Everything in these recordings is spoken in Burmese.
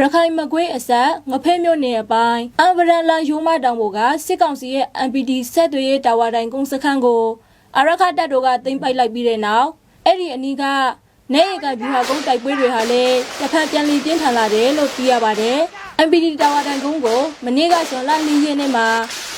ရခိုင်မကွေးအဆက်ငဖဲမြို့နယ်အပိုင်းအံဗရန်လာရိုးမတောင်ပေါ်ကစစ်ကောင်စီရဲ့ MPD ဆက်သွေးရေးတာဝါတိုင်ကုန်းစခန်းကိုအရခတပ်တို့ကတင်ပိုက်လိုက်ပြီးတဲ့နောက်အဲ့ဒီအနီးကနေရီကဗျူဟာကုန်းတိုက်ပွဲတွေဟာလည်းတစ်ဖက်ပြန်လည်ပြင်းထန်လာတယ်လို့သိရပါတယ်။ MPD တာဝါတိုင်ကုန်းကိုမနေ့ကဇွန်လ၄ရက်နေ့မှာ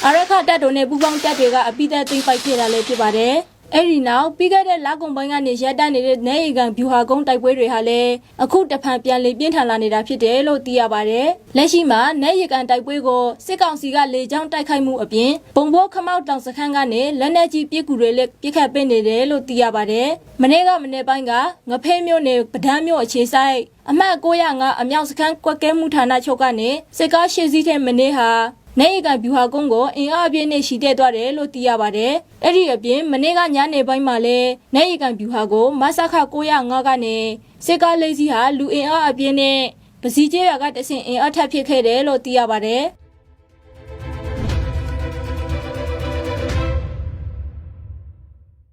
အရခတပ်တို့နဲ့ပူးပေါင်းတပ်တွေကအပိသက်သိမ်းပိုက်ခဲ့တာလည်းဖြစ်ပါတယ်။ အဲ့ဒီနောက်ပြီးခဲ့တဲ့လကုန်ပိုင်းကနေရပ်တန့်နေတဲ့နေရီကန်ဗျူဟာကုန်းတိုက်ပွဲတွေဟာလည်းအခုတဖန်ပြန်လည်ပြင်းထန်လာနေတာဖြစ်တယ်လို့သိရပါတယ်။လက်ရှိမှာနေရီကန်တိုက်ပွဲကိုစစ်ကောင်စီကလေကြောင်းတိုက်ခိုက်မှုအပြင်ပုံဘောခမောက်တောင်စခန်းကနေလက်နက်ကြီးပစ်ကူတွေလည်းပစ်ခတ်ပေးနေတယ်လို့သိရပါတယ်။မနေ့ကမနေ့ပိုင်းကငဖဲမြို့နယ်ပဒန်းမြို့အခြေဆိုင်အမှတ်905အမြောက်စခန်းကွက်ကဲမှုဌာနချုပ်ကနေစစ်ကားရှေ့စီးတဲ့မနေ့ဟာ နေရီကန်ဗျူဟာကုန်းကိုအင်အားအပြည့်နဲ့ရှိတဲ့သွားတယ်လို့သိရပါတယ်။အဲ့ဒီအပြင်မနေ့ကညနေပိုင်းမှာလည်းနေရီကန်ဗျူဟာကိုမဆခ905ကနေစစ်ကားလေးစီးဟာလူအင်အားအပြည့်နဲ့ပစီကျဲရွာကတဆင့်အင်အားထပ်ဖြစ်ခဲ့တယ်လို့သိရပါတယ်။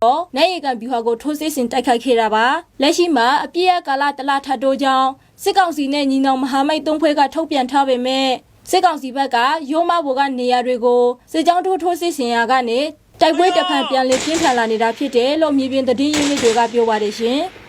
တော့နိုင်ရီကန်ဗျူဟာကိုထိုးစစ်ဆင်တိုက်ခိုက်ခဲ့တာပါလက်ရှိမှာအပြည့်အကာလတလားထတ်တိုးကြောင်းစစ်ကောင်စီနဲ့ညီနောင်မဟာမိတ်သုံးဖွဲ့ကထုတ်ပြန်ထားပေမဲ့ စစ်ကောင်စီဘက်ကရိုးမဘောကနေရာတွေကိုစစ်ကြောင်းထိုးထိုးစစ်ဆင်ရာကနေတိုက်ပွဲတစ်ဖန်ပြန်လည်ပြင်းထန်လာနေတာဖြစ်တယ်လို့မြေပြင်သတင်းရင်းမြစ်တွေကပြောပါတယ်ရှင်။